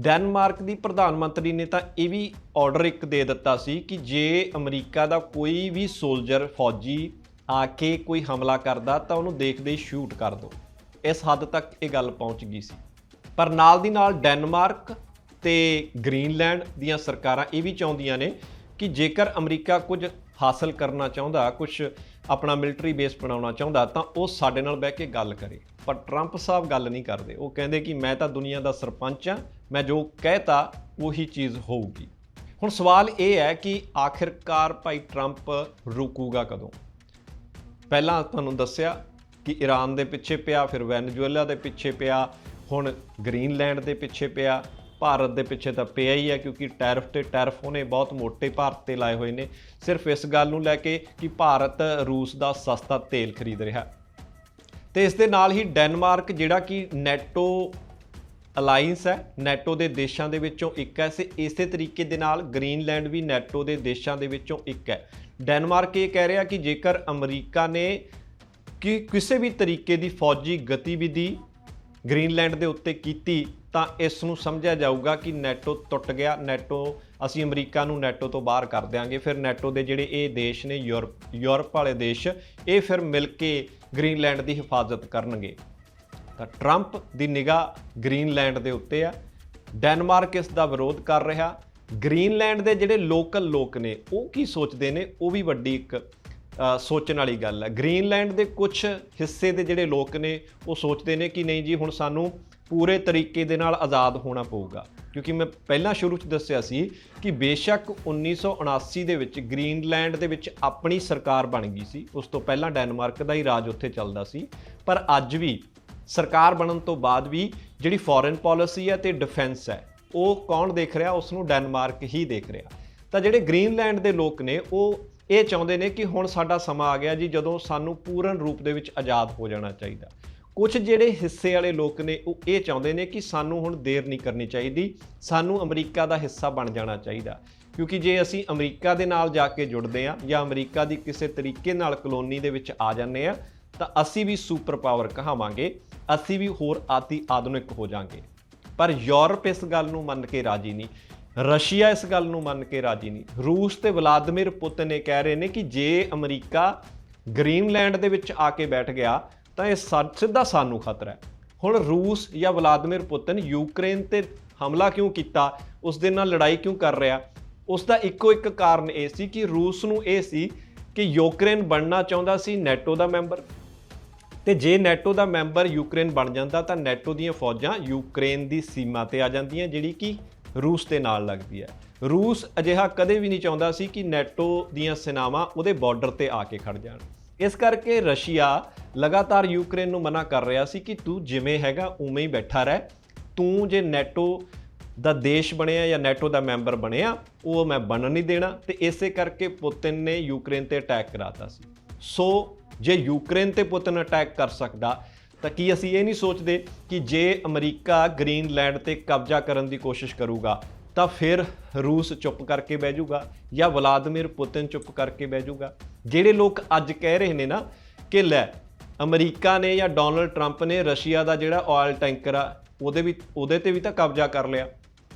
ਡੈਨਮਾਰਕ ਦੀ ਪ੍ਰਧਾਨ ਮੰਤਰੀ ਨੇ ਤਾਂ ਇਹ ਵੀ ਆਰਡਰ ਇੱਕ ਦੇ ਦਿੱਤਾ ਸੀ ਕਿ ਜੇ ਅਮਰੀਕਾ ਦਾ ਕੋਈ ਵੀ ਸੋਲਜਰ ਫੌਜੀ ਆ ਕੇ ਕੋਈ ਹਮਲਾ ਕਰਦਾ ਤਾਂ ਉਹਨੂੰ ਦੇਖਦੇ ਹੀ ਸ਼ੂਟ ਕਰ ਦਿਓ ਇਸ ਹੱਦ ਤੱਕ ਇਹ ਗੱਲ ਪਹੁੰਚ ਗਈ ਸੀ। ਪਰ ਨਾਲ ਦੀ ਨਾਲ ਡੈਨਮਾਰਕ ਤੇ ਗ੍ਰੀਨਲੈਂਡ ਦੀਆਂ ਸਰਕਾਰਾਂ ਇਹ ਵੀ ਚਾਹੁੰਦੀਆਂ ਨੇ ਕਿ ਜੇਕਰ ਅਮਰੀਕਾ ਕੁਝ ਹਾਸਲ ਕਰਨਾ ਚਾਹੁੰਦਾ, ਕੁਝ ਆਪਣਾ ਮਿਲਟਰੀ ਬੇਸ ਬਣਾਉਣਾ ਚਾਹੁੰਦਾ ਤਾਂ ਉਹ ਸਾਡੇ ਨਾਲ ਬਹਿ ਕੇ ਗੱਲ ਕਰੇ। ਪਰ ਟਰੰਪ ਸਾਹਿਬ ਗੱਲ ਨਹੀਂ ਕਰਦੇ। ਉਹ ਕਹਿੰਦੇ ਕਿ ਮੈਂ ਤਾਂ ਦੁਨੀਆ ਦਾ ਸਰਪੰਚ ਆ ਮੈਂ ਜੋ ਕਹਿਤਾ ਉਹੀ ਚੀਜ਼ ਹੋਊਗੀ। ਹੁਣ ਸਵਾਲ ਇਹ ਹੈ ਕਿ ਆਖਿਰਕਾਰ ਭਾਈ ਟਰੰਪ ਰੁਕੂਗਾ ਕਦੋਂ? ਪਹਿਲਾਂ ਤੁਹਾਨੂੰ ਦੱਸਿਆ ਕਿ ਈਰਾਨ ਦੇ ਪਿੱਛੇ ਪਿਆ, ਫਿਰ ਵੈਨਜ਼ੂਏਲਾ ਦੇ ਪਿੱਛੇ ਪਿਆ, ਹੁਣ ਗ੍ਰੀਨਲੈਂਡ ਦੇ ਪਿੱਛੇ ਪਿਆ ਭਾਰਤ ਦੇ ਪਿੱਛੇ ਤਾਂ ਪਿਆ ਹੀ ਹੈ ਕਿਉਂਕਿ ਟੈਰਫ ਤੇ ਟੈਰਫ ਉਹਨੇ ਬਹੁਤ ਮੋٹے ਭਾਰਤ ਤੇ ਲਾਏ ਹੋਏ ਨੇ। ਸਿਰਫ ਇਸ ਗੱਲ ਨੂੰ ਲੈ ਕੇ ਕਿ ਭਾਰਤ ਰੂਸ ਦਾ ਸਸਤਾ ਤੇਲ ਖਰੀਦ ਰਿਹਾ। ਤੇ ਇਸ ਦੇ ਨਾਲ ਹੀ ਡੈਨਮਾਰਕ, ਜਿਹੜਾ ਕਿ ਨੈਟੋ ਅਲਾਈਅੰਸ ਹੈ, ਨੈਟੋ ਦੇ ਦੇਸ਼ਾਂ ਦੇ ਵਿੱਚੋਂ ਇੱਕ ਹੈ ਸੇ ਇਸੇ ਤਰੀਕੇ ਦੇ ਨਾਲ ਗ੍ਰੀਨਲੈਂਡ ਵੀ ਨੈਟੋ ਦੇ ਦੇਸ਼ਾਂ ਦੇ ਵਿੱਚੋਂ ਇੱਕ ਹੈ। ਡੈਨਮਾਰਕ ਇਹ ਕਹਿ ਰਿਹਾ ਕਿ ਜੇਕਰ ਅਮਰੀਕਾ ਨੇ ਕਿ ਕਿਸੇ ਵੀ ਤਰੀਕੇ ਦੀ ਫੌਜੀ ਗਤੀਵਿਧੀ ਗ੍ਰੀਨਲੈਂਡ ਦੇ ਉੱਤੇ ਕੀਤੀ ਤਾਂ ਇਸ ਨੂੰ ਸਮਝਿਆ ਜਾਊਗਾ ਕਿ ਨੈਟੋ ਟੁੱਟ ਗਿਆ, ਨੈਟੋ ਅਸੀਂ ਅਮਰੀਕਾ ਨੂੰ ਨੈਟੋ ਤੋਂ ਬਾਹਰ ਕਰ ਦਿਆਂਗੇ, ਫਿਰ ਨੈਟੋ ਦੇ ਜਿਹੜੇ ਇਹ ਦੇਸ਼ ਨੇ, ਯੂਰਪ ਯੂਰਪ ਵਾਲੇ ਦੇਸ਼, ਇਹ ਫਿਰ ਮਿਲ ਕੇ ਗ੍ਰੀਨਲੈਂਡ ਦੀ ਹਿਫਾਜ਼ਤ ਕਰਨਗੇ। ਤਾਂ ਟਰੰਪ ਦੀ ਨਿਗਾਹ ਗ੍ਰੀਨਲੈਂਡ ਦੇ ਉੱਤੇ ਆ, ਡੈਨਮਾਰਕ ਇਸ ਦਾ ਵਿਰੋਧ ਕਰ ਰਿਹਾ। ਗ੍ਰੀਨਲੈਂਡ ਦੇ ਜਿਹੜੇ ਲੋਕਲ ਲੋਕ ਨੇ, ਉਹ ਕੀ ਸੋਚਦੇ ਨੇ? ਉਹ ਵੀ ਵੱਡੀ ਇੱਕ ਸੋਚਣ ਵਾਲੀ ਗੱਲ ਹੈ ਗ੍ਰੀਨਲੈਂਡ ਦੇ ਕੁਝ ਹਿੱਸੇ ਦੇ ਜਿਹੜੇ ਲੋਕ ਨੇ, ਉਹ ਸੋਚਦੇ ਨੇ ਕਿ ਨਹੀਂ ਜੀ, ਹੁਣ ਸਾਨੂੰ ਪੂਰੇ ਤਰੀਕੇ ਦੇ ਨਾਲ ਆਜ਼ਾਦ ਹੋਣਾ ਪਊਗਾ। ਕਿਉਂਕਿ ਮੈਂ ਪਹਿਲਾਂ ਸ਼ੁਰੂ 'ਚ ਦੱਸਿਆ ਸੀ ਕਿ ਬੇਸ਼ੱਕ 1979 ਦੇ ਵਿੱਚ ਗ੍ਰੀਨਲੈਂਡ ਦੇ ਵਿੱਚ ਆਪਣੀ ਸਰਕਾਰ ਬਣ ਗਈ ਸੀ। ਉਸ ਤੋਂ ਪਹਿਲਾਂ ਡੈਨਮਾਰਕ ਦਾ ਹੀ ਰਾਜ ਉੱਥੇ ਚੱਲਦਾ ਸੀ। ਪਰ ਅੱਜ ਵੀ ਸਰਕਾਰ ਬਣਨ ਤੋਂ ਬਾਅਦ ਵੀ ਜਿਹੜੀ ਫੋਰਨ ਪਾਲਿਸੀ ਹੈ ਤੇ ਡਿਫੈਂਸ ਹੈ, ਉਹ ਕੌਣ ਦੇਖ ਰਿਹਾ? ਉਸ ਨੂੰ ਡੈਨਮਾਰਕ ਹੀ ਦੇਖ ਰਿਹਾ। ਤਾਂ ਜਿਹੜੇ ਗ੍ਰੀਨਲੈਂਡ ਦੇ ਲੋਕ ਨੇ, ਉਹ ਇਹ ਚਾਹੁੰਦੇ ਨੇ ਕਿ ਹੁਣ ਸਾਡਾ ਸਮਾਂ ਆ ਗਿਆ ਜੀ, ਜਦੋਂ ਸਾਨੂੰ ਪੂਰਨ ਰੂਪ ਦੇ ਵਿੱਚ ਆਜ਼ਾਦ ਹੋ ਜਾਣਾ ਚਾਹੀਦਾ। ਕੁਝ ਜਿਹੜੇ ਹਿੱਸੇ ਵਾਲੇ ਲੋਕ ਨੇ, ਉਹ ਇਹ ਚਾਹੁੰਦੇ ਨੇ ਕਿ ਸਾਨੂੰ ਹੁਣ ਦੇਰ ਨਹੀਂ ਕਰਨੀ ਚਾਹੀਦੀ, ਸਾਨੂੰ ਅਮਰੀਕਾ ਦਾ ਹਿੱਸਾ ਬਣ ਜਾਣਾ ਚਾਹੀਦਾ। ਕਿਉਂਕਿ ਜੇ ਅਸੀਂ ਅਮਰੀਕਾ ਦੇ ਨਾਲ ਜਾ ਕੇ ਜੁੜਦੇ ਹਾਂ ਜਾਂ ਅਮਰੀਕਾ ਦੀ ਕਿਸੇ ਤਰੀਕੇ ਨਾਲ ਕਲੋਨੀ ਦੇ ਵਿੱਚ ਆ ਜਾਂਦੇ ਆ ਤਾਂ ਅਸੀਂ ਵੀ ਸੁਪਰ ਪਾਵਰ ਕਹਾਵਾਂਗੇ, ਅਸੀਂ ਵੀ ਹੋਰ ਆਤੀ ਆਧੁਨਿਕ ਹੋ ਜਾਾਂਗੇ ਪਰ ਯੂਰਪ ਇਸ ਗੱਲ ਨੂੰ ਮੰਨ ਕੇ ਰਾਜੀ ਨਹੀਂ, ਰਸ਼ੀਆ ਇਸ ਗੱਲ ਨੂੰ ਮੰਨ ਕੇ ਰਾਜੀ ਨਹੀਂ। ਰੂਸ ਤੇ ਵਲਾਦੀਮਿਰ ਪੁਤਿਨ ਇਹ ਕਹਿ ਰਹੇ ਨੇ ਕਿ ਜੇ ਅਮਰੀਕਾ ਗ੍ਰੀਨਲੈਂਡ ਦੇ ਵਿੱਚ ਆ ਕੇ ਬੈਠ ਗਿਆ ਤਾਂ ਇਹ ਸਾ- ਸਿੱਧਾ ਸਾਨੂੰ ਖਤਰਾ ਹੈ। ਹੁਣ ਰੂਸ ਜਾਂ ਵਲਾਦੀਮਿਰ ਪੁਤਿਨ ਯੂਕਰੇਨ ਤੇ ਹਮਲਾ ਕਿਉਂ ਕੀਤਾ? ਉਸ ਦੇ ਨਾਲ ਲੜਾਈ ਕਿਉਂ ਕਰ ਰਿਹਾ? ਉਸ ਦਾ ਇੱਕੋ ਇੱਕ ਕਾਰਨ ਇਹ ਸੀ ਕਿ ਰੂਸ ਨੂੰ ਇਹ ਸੀ ਕਿ ਯੂਕਰੇਨ ਬਣਨਾ ਚਾਹੁੰਦਾ ਸੀ ਨੈਟੋ ਦਾ ਮੈਂਬਰ। ਤੇ ਜੇ ਨੈਟੋ ਦਾ ਮੈਂਬਰ ਯੂਕਰੇਨ ਬਣ ਜਾਂਦਾ ਤਾਂ ਨੈਟੋ ਦੀਆਂ ਫੌਜਾਂ ਯੂਕਰੇਨ ਦੀ ਸੀਮਾ ਤੇ ਆ ਜਾਂਦੀਆਂ, ਜਿਹੜੀ ਕਿ ਰੂਸ ਦੇ ਨਾਲ ਲੱਗਦੀ ਹੈ। ਰੂਸ ਅਜਿਹਾ ਕਦੇ ਵੀ ਨਹੀਂ ਚਾਹੁੰਦਾ ਸੀ ਕਿ ਨੈਟੋ ਦੀਆਂ ਸੈਨਾਵਾਂ ਉਹਦੇ ਬਾਰਡਰ ਤੇ ਆ ਕੇ ਖੜ ਜਾਣ। ਇਸ ਕਰਕੇ ਰਸ਼ੀਆ ਲਗਾਤਾਰ ਯੂਕਰੇਨ ਨੂੰ ਮਨਾ ਕਰ ਰਿਹਾ ਸੀ ਕਿ ਤੂੰ ਜਿਵੇਂ ਹੈਗਾ ਉਵੇਂ ਹੀ ਬੈਠਾ ਰਹਿ। ਤੂੰ ਜੇ ਨੈਟੋ ਦਾ ਦੇਸ਼ ਬਣਿਆ ਜਾਂ ਨੈਟੋ ਦਾ ਮੈਂਬਰ ਬਣਿਆ, ਉਹ ਮੈਂ ਬਣਨ ਨਹੀਂ ਦੇਣਾ। ਤੇ ਇਸੇ ਕਰਕੇ ਪੁਤਿਨ ਨੇ ਯੂਕਰੇਨ ਤੇ ਅਟੈਕ ਕਰਾਤਾ ਸੀ। ਸੋ ਜੇ ਯੂਕਰੇਨ ਤੇ ਪੁਤਿਨ ਅਟੈਕ ਕਰ ਸਕਦਾ, ਤਾਂ ਕੀ ਅਸੀਂ ਇਹ ਨਹੀਂ ਸੋਚਦੇ ਕਿ ਜੇ ਅਮਰੀਕਾ ਗ੍ਰੀਨਲੈਂਡ ਤੇ ਕਬਜ਼ਾ ਕਰਨ ਦੀ ਕੋਸ਼ਿਸ਼ ਕਰੂਗਾ ਤਾਂ ਫਿਰ ਰੂਸ ਚੁੱਪ ਕਰਕੇ ਬਹਿ ਜਾਊਗਾ ਜਾਂ ਵਲਾਦੀਮਿਰ ਪੁਤਿਨ ਚੁੱਪ ਕਰਕੇ ਬਹਿ ਜਾਊਗਾ। ਜਿਹੜੇ ਲੋਕ ਅੱਜ ਕਹਿ ਰਹੇ ਨੇ ਨਾ ਕਿ ਲੈ, ਅਮਰੀਕਾ ਨੇ ਜਾਂ ਡੋਨਲਡ ਟਰੰਪ ਨੇ ਰਸ਼ੀਆ ਦਾ ਜਿਹੜਾ ਆਇਲ ਟੈਂਕਰ ਆ, ਉਹਦੇ ਵੀ, ਉਹਦੇ ਤੇ ਵੀ ਤਾਂ ਕਬਜ਼ਾ ਕਰ ਲਿਆ।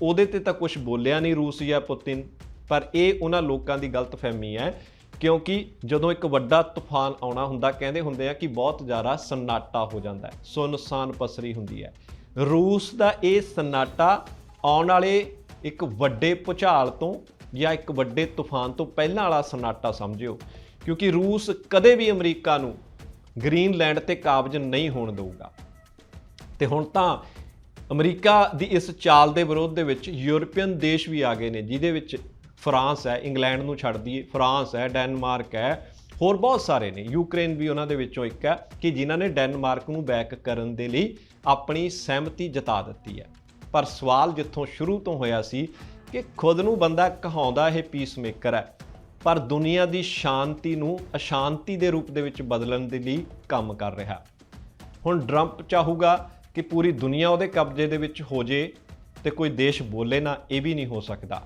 ਉਹਦੇ ਤੇ ਤਾਂ ਕੁਝ ਬੋਲਿਆ ਨਹੀਂ ਰੂਸ ਜਾਂ ਪੁਤਿਨ। ਪਰ ਇਹ ਉਹਨਾਂ ਲੋਕਾਂ ਦੀ ਗਲਤਫਹਿਮੀ ਹੈ, ਕਿਉਂਕਿ ਜਦੋਂ ਇੱਕ ਵੱਡਾ ਤੂਫਾਨ ਆਉਣਾ ਹੁੰਦਾ, ਕਹਿੰਦੇ ਹੁੰਦੇ ਆ ਕਿ ਬਹੁਤ ਜ਼ਿਆਦਾ ਸਨਾਟਾ ਹੋ ਜਾਂਦਾ ਹੈ, ਸੁੰਨਸਾਨ ਪਸਰੀ ਹੁੰਦੀ ਹੈ। ਰੂਸ ਦਾ ਇਹ ਸਨਾਟਾ ਆਉਣ ਵਾਲੇ ਇੱਕ ਵੱਡੇ ਭੁਚਾਲ ਤੋਂ ਜਾਂ ਇੱਕ ਵੱਡੇ ਤੂਫਾਨ ਤੋਂ ਪਹਿਲਾਂ ਵਾਲਾ ਸਨਾਟਾ ਸਮਝਿਓ, ਕਿਉਂਕਿ ਰੂਸ ਕਦੇ ਵੀ ਅਮਰੀਕਾ ਨੂੰ ਗ੍ਰੀਨਲੈਂਡ ਤੇ ਕਾਬਜ ਨਹੀਂ ਹੋਣ ਦੇਊਗਾ। ਤੇ ਹੁਣ ਤਾਂ ਅਮਰੀਕਾ ਦੀ ਇਸ ਚਾਲ ਦੇ ਵਿਰੋਧ ਦੇ ਵਿੱਚ ਯੂਰਪੀਅਨ ਦੇਸ਼ ਵੀ ਆ ਗਏ ਨੇ, ਜਿਹਦੇ ਵਿੱਚ ਫਰਾਂਸ ਹੈ, ਇੰਗਲੈਂਡ ਨੂੰ ਛੱਡ ਦਈਏ, ਫਰਾਂਸ ਹੈ, ਡੈਨਮਾਰਕ ਹੈ, ਹੋਰ ਬਹੁਤ ਸਾਰੇ ਨੇ। ਯੂਕਰੇਨ ਵੀ ਉਹਨਾਂ ਦੇ ਵਿੱਚੋਂ ਇੱਕ ਹੈ ਕਿ ਜਿਨ੍ਹਾਂ ਨੇ ਡੈਨਮਾਰਕ ਨੂੰ ਬੈਕ ਕਰਨ ਦੇ ਲਈ ਆਪਣੀ ਸਹਿਮਤੀ ਜਤਾ ਦਿੱਤੀ ਹੈ। ਪਰ ਸਵਾਲ ਜਿੱਥੋਂ ਸ਼ੁਰੂ ਤੋਂ ਹੋਇਆ ਸੀ ਕਿ ਖੁਦ ਨੂੰ ਬੰਦਾ ਕਹਾਉਂਦਾ ਇਹ ਪੀਸ ਮੇਕਰ ਹੈ, ਪਰ ਦੁਨੀਆ ਦੀ ਸ਼ਾਂਤੀ ਨੂੰ ਅਸ਼ਾਂਤੀ ਦੇ ਰੂਪ ਦੇ ਵਿੱਚ ਬਦਲਣ ਦੇ ਲਈ ਕੰਮ ਕਰ ਰਿਹਾ। ਹੁਣ ਟਰੰਪ ਚਾਹੂਗਾ ਕਿ ਪੂਰੀ ਦੁਨੀਆ ਉਹਦੇ ਕਬਜ਼ੇ ਦੇ ਵਿੱਚ ਹੋ ਜੇ ਤੇ ਕੋਈ ਦੇਸ਼ ਬੋਲੇ ਨਾ, ਇਹ ਵੀ ਨਹੀਂ ਹੋ ਸਕਦਾ।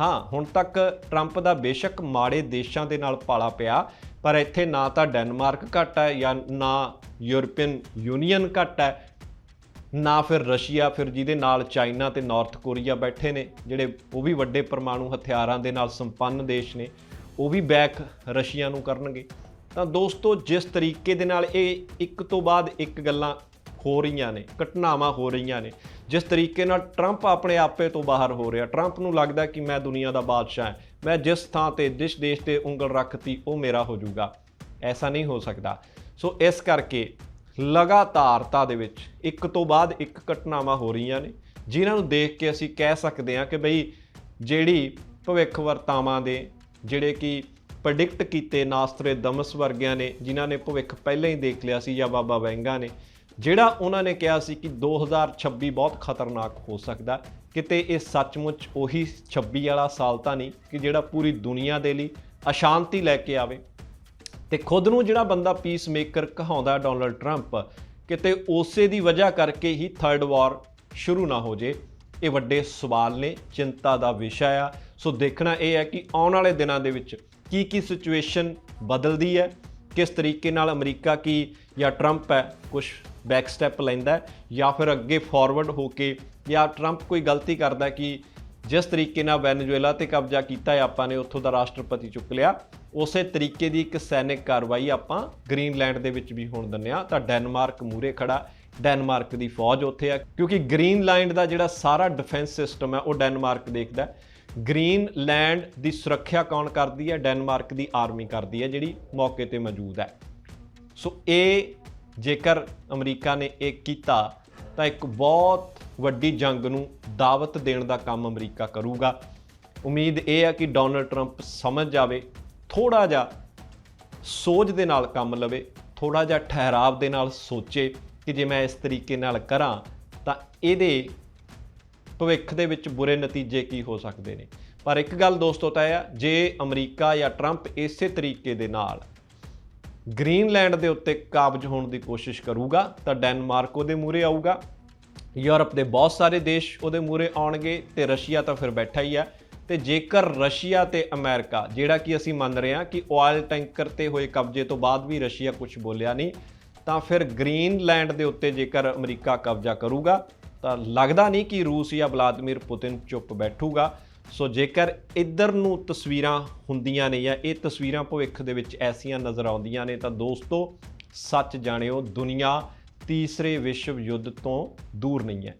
ਹਾਂ, ਹੁਣ ਤੱਕ ਟਰੰਪ ਦਾ ਬੇਸ਼ੱਕ ਮਾੜੇ ਦੇਸ਼ਾਂ ਦੇ ਨਾਲ ਪਾਲਾ ਪਿਆ, ਪਰ ਇੱਥੇ ਨਾ ਤਾਂ ਡੈਨਮਾਰਕ ਘੱਟ ਹੈ ਜਾਂ ਨਾ ਯੂਰਪੀਅਨ ਯੂਨੀਅਨ ਘੱਟ ਹੈ ਨਾ ਫਿਰ ਰਸ਼ੀਆ, ਫਿਰ ਜਿਹਦੇ ਨਾਲ ਚਾਈਨਾ ਤੇ ਨਾਰਥ ਕੋਰੀਆ ਬੈਠੇ ਨੇ, ਜਿਹੜੇ ਉਹ ਵੀ ਵੱਡੇ ਪਰਮਾਣੂ ਹਥਿਆਰਾਂ ਦੇ ਨਾਲ ਸੰਪੰਨ ਦੇਸ਼ ਨੇ, ਉਹ ਵੀ ਬੈਕ ਰਸ਼ੀਆ ਨੂੰ ਕਰਨਗੇ। ਤਾਂ ਦੋਸਤੋ, ਜਿਸ ਤਰੀਕੇ ਦੇ ਨਾਲ ਇਹ ਇੱਕ ਤੋਂ ਬਾਅਦ ਇੱਕ ਗੱਲਾਂ ਹੋ ਰਹੀਆਂ ਨੇ, ਘਟਨਾਵਾਂ ਹੋ ਰਹੀਆਂ ਨੇ, ਜਿਸ ਤਰੀਕੇ ਨਾਲ ਟਰੰਪ ਆਪਣੇ ਆਪੇ ਤੋਂ ਬਾਹਰ ਹੋ ਰਿਹਾ। ਟਰੰਪ ਨੂੰ ਲੱਗਦਾ ਕਿ ਮੈਂ ਦੁਨੀਆ ਦਾ ਬਾਦਸ਼ਾਹ ਹਾਂ, ਮੈਂ ਜਿਸ ਥਾਂ ਤੇ, ਜਿਸ ਦੇਸ਼ ਤੇ ਉਂਗਲ ਰੱਖਤੀ, ਉਹ ਮੇਰਾ ਹੋ ਜਾਊਗਾ। ਐਸਾ ਨਹੀਂ ਹੋ ਸਕਦਾ। ਸੋ ਇਸ ਕਰਕੇ ਲਗਾਤਾਰਤਾ ਦੇ ਵਿੱਚ ਇੱਕ ਤੋਂ ਬਾਅਦ ਇੱਕ ਘਟਨਾਵਾਂ ਹੋ ਰਹੀਆਂ ਨੇ, ਜਿਨ੍ਹਾਂ ਨੂੰ ਦੇਖ ਕੇ ਅਸੀਂ ਕਹਿ ਸਕਦੇ ਹਾਂ ਕਿ ਬਈ ਜਿਹੜੀ ਭਵਿੱਖ ਵਰਤਾਵਾਂ ਦੇ, ਜਿਹੜੇ ਕਿ ਪ੍ਰੈਡਿਕਟ ਕੀਤੇ ਨਾਸਤਰੇ ਦਮਸ ਵਰਗਿਆਂ ਨੇ, ਜਿਨ੍ਹਾਂ ਨੇ ਭਵਿੱਖ ਪਹਿਲਾਂ ਹੀ ਦੇਖ ਲਿਆ ਸੀ ਜਾਂ ਬਾਬਾ ਵੈਂਗਾ ਨੇ, ਜਿਹੜਾ ਉਹਨਾਂ ਨੇ ਕਿਹਾ ਸੀ ਕਿ 2026 ਬਹੁਤ ਖਤਰਨਾਕ ਹੋ ਸਕਦਾ, ਕਿਤੇ ਇਹ ਸੱਚਮੁੱਚ ਉਹੀ 26 ਵਾਲਾ ਸਾਲ ਤਾਂ ਨਹੀਂ ਕਿ ਜਿਹੜਾ ਪੂਰੀ ਦੁਨੀਆ ਦੇ ਲਈ ਅਸ਼ਾਂਤੀ ਲੈ ਕੇ ਆਵੇ। ਤੇ ਖੁਦ ਨੂੰ ਜਿਹੜਾ ਬੰਦਾ ਪੀਸ ਮੇਕਰ ਕਹਾਉਂਦਾ ਡੋਨਲਡ ਟਰੰਪ, ਕਿਤੇ ਉਸੇ ਦੀ ਵਜ੍ਹਾ ਕਰਕੇ ਹੀ ਥਰਡ ਵਾਰ ਸ਼ੁਰੂ ਨਾ ਹੋ ਜੇ। ਇਹ ਵੱਡੇ ਸਵਾਲ ਨੇ, ਚਿੰਤਾ ਦਾ ਵਿਸ਼ਾ ਆ। ਸੋ ਦੇਖਣਾ ਇਹ ਹੈ ਕਿ ਆਉਣ ਵਾਲੇ ਦਿਨਾਂ ਦੇ ਵਿੱਚ ਕੀ ਕੀ ਸਿਚੁਏਸ਼ਨ ਬਦਲਦੀ ਹੈ, ਕਿਸ ਤਰੀਕੇ ਨਾਲ ਅਮਰੀਕਾ ਕੀ ਜਾਂ ਟਰੰਪ ਹੈ ਕੁਝ ਬੈਕ ਸਟੈਪ ਲੈਂਦਾ ਹੈ, ਜਾਂ ਫਿਰ ਅੱਗੇ ਫਾਰਵਰਡ ਹੋ ਕੇ ਜਾਂ ਟਰੰਪ ਕੋਈ ਗਲਤੀ ਕਰਦਾ ਕਿ ਜਿਸ ਤਰੀਕੇ ਨਾਲ ਵੈਨੇਜ਼ੁਏਲਾ ਤੇ ਕਬਜ਼ਾ ਕੀਤਾ ਹੈ, ਆਪਾਂ ਨੇ ਉੱਥੋਂ ਦਾ ਰਾਸ਼ਟਰਪਤੀ ਚੁੱਕ ਲਿਆ। ਉਸੇ ਤਰੀਕੇ ਦੀ ਇੱਕ ਸੈਨਿਕ ਕਾਰਵਾਈ ਆਪਾਂ ਗ੍ਰੀਨਲੈਂਡ ਦੇ ਵਿੱਚ ਵੀ ਹੋਣ ਦਿੰਦੇ ਆ ਤਾਂ ਡੈਨਮਾਰਕ ਮੂਰੇ ਖੜਾ। ਡੈਨਮਾਰਕ ਦੀ ਫੌਜ ਉੱਥੇ ਆ, ਕਿਉਂਕਿ ਗ੍ਰੀਨਲੈਂਡ ਦਾ ਜਿਹੜਾ ਸਾਰਾ ਡਿਫੈਂਸ ਸਿਸਟਮ ਹੈ, ਉਹ ਡੈਨਮਾਰਕ ਦੇਖਦਾ ਹੈ। ਗ੍ਰੀਨਲੈਂਡ ਦੀ ਸੁਰੱਖਿਆ ਕੌਣ ਕਰਦੀ ਹੈ? ਡੈਨਮਾਰਕ ਦੀ ਆਰਮੀ ਕਰਦੀ ਹੈ, ਜਿਹੜੀ ਮੌਕੇ ਤੇ ਮੌਜੂਦ ਹੈ। ਸੋ ਇਹ ਜੇਕਰ ਅਮਰੀਕਾ ਨੇ ਇਹ ਕੀਤਾ, ਤਾਂ ਇੱਕ ਬਹੁਤ ਵੱਡੀ ਜੰਗ ਨੂੰ ਦਾਵਤ ਦੇਣ ਦਾ ਕੰਮ ਅਮਰੀਕਾ ਕਰੂਗਾ। ਉਮੀਦ ਇਹ ਹੈ ਕਿ ਡੋਨਲਡ ਟਰੰਪ ਸਮਝ ਜਾਵੇ ਥੋੜਾ ਜਿਹਾ ਸੋਚ ਦੇ ਨਾਲ ਕੰਮ ਲਵੇ ਥੋੜਾ ਜਿਹਾ ਠਹਿਰਾਵ ਦੇ ਨਾਲ ਸੋਚੇ ਕਿ ਜੇ ਮੈਂ ਇਸ ਤਰੀਕੇ ਨਾਲ ਕਰਾਂ, ਤਾਂ ਇਹਦੇ ਭਵਿੱਖ ਦੇ ਵਿੱਚ ਬੁਰੇ ਨਤੀਜੇ ਕੀ ਹੋ ਸਕਦੇ ਨੇ। ਪਰ ਇੱਕ ਗੱਲ ਦੋਸਤੋ ਤਾਂ ਇਹ ਆ, ਜੇ ਅਮਰੀਕਾ ਜਾਂ ਟਰੰਪ ਇਸੇ ਤਰੀਕੇ ਦੇ ਨਾਲ ਗ੍ਰੀਨਲੈਂਡ ਦੇ ਉੱਤੇ ਕਾਬਜ ਹੋਣ ਦੀ ਕੋਸ਼ਿਸ਼ ਕਰੂਗਾ, ਤਾਂ ਡੈਨਮਾਰਕ ਉਹਦੇ ਮੂਰੇ ਆਊਗਾ, ਯੂਰਪ ਦੇ ਬਹੁਤ ਸਾਰੇ ਦੇਸ਼ ਉਹਦੇ ਮੂਰੇ ਆਉਣਗੇ ਤੇ ਰਸ਼ੀਆ ਤਾਂ ਫਿਰ ਬੈਠਾ ਹੀ ਆ। ਤੇ ਜੇਕਰ ਰਸ਼ੀਆ ਤੇ ਅਮਰੀਕਾ, ਜਿਹੜਾ ਕਿ ਅਸੀਂ ਮੰਨ ਰਹੇ ਹਾਂ ਕਿ ਆਇਲ ਟੈਂਕਰ ਤੇ ਹੋਏ ਕਬਜ਼ੇ ਤੋਂ ਬਾਅਦ ਵੀ ਰਸ਼ੀਆ ਕੁਝ ਬੋਲਿਆ ਨਹੀਂ, ਤਾਂ ਫਿਰ ਗ੍ਰੀਨਲੈਂਡ ਦੇ ਉੱਤੇ ਜੇਕਰ ਅਮਰੀਕਾ ਕਬਜ਼ਾ ਕਰੂਗਾ, ਤਾਂ ਲੱਗਦਾ ਨਹੀਂ ਕਿ ਰੂਸ ਜਾਂ ਵਲਾਦੀਮੀਰ ਪੁਤਿਨ ਚੁੱਪ ਬੈਠੂਗਾ। ਸੋ ਜੇਕਰ ਇੱਧਰ ਨੂੰ ਤਸਵੀਰਾਂ ਹੁੰਦੀਆਂ ਨੇ ਜਾਂ ਇਹ ਤਸਵੀਰਾਂ ਭਵਿੱਖ ਦੇ ਵਿੱਚ ਐਸੀਆਂ ਨਜ਼ਰ ਆਉਂਦੀਆਂ ਨੇ, ਤਾਂ ਦੋਸਤੋ, ਸੱਚ ਜਾਣਿਓ, ਦੁਨੀਆ ਤੀਸਰੇ ਵਿਸ਼ਵ ਯੁੱਧ ਤੋਂ ਦੂਰ ਨਹੀਂ ਹੈ।